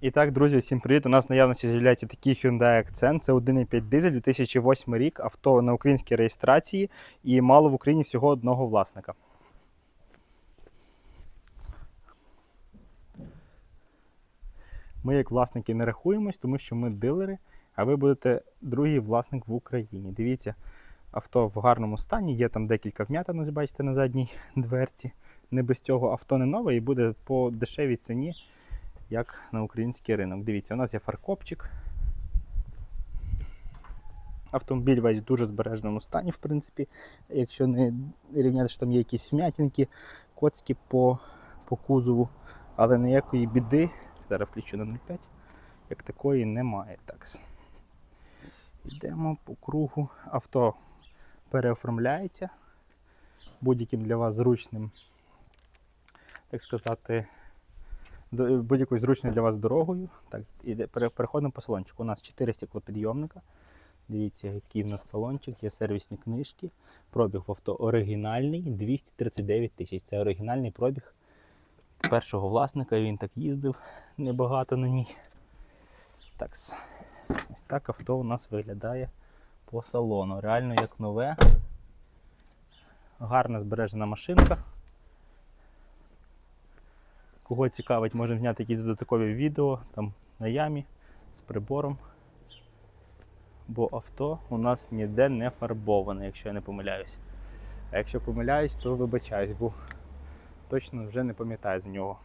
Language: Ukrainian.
І так, друзі, всім привіт. У нас наявності з'являється такий Hyundai Accent. Це 1,5 дизель 2008 рік, авто на українській реєстрації і мало в Україні всього одного власника. Ми, як власники, не рахуємось, тому що ми дилери, а ви будете другий власник в Україні. Дивіться, авто в гарному стані, є там декілька вмятин, ось бачите, на задній дверці. Не без цього авто не нове і буде по дешевій ціні як на український ринок. Дивіться, у нас є фаркопчик. Автомобіль весь в дуже збереженому стані, в принципі. Якщо не рівняти, що там є якісь вм'ятинки, коцки по, по кузову, але ніякої біди, зараз включу на 0,5, як такої немає. Так. Йдемо по кругу. Авто переоформляється будь-яким для вас зручним, так сказати, будь-якою зручною для вас дорогою. Так, пере- переходимо по салончику. У нас 4 стеклопідйомника. Дивіться, який в нас салончик, є сервісні книжки. Пробіг в авто оригінальний 239 тисяч. Це оригінальний пробіг першого власника. Він так їздив небагато на ній. Так, ось так авто у нас виглядає по салону. Реально як нове. Гарна збережена машинка. Кого цікавить, можемо зняти якісь додаткові відео там на ямі з прибором. Бо авто у нас ніде не фарбоване, якщо я не помиляюсь. А якщо помиляюсь, то вибачаюсь, бо точно вже не пам'ятаю з нього.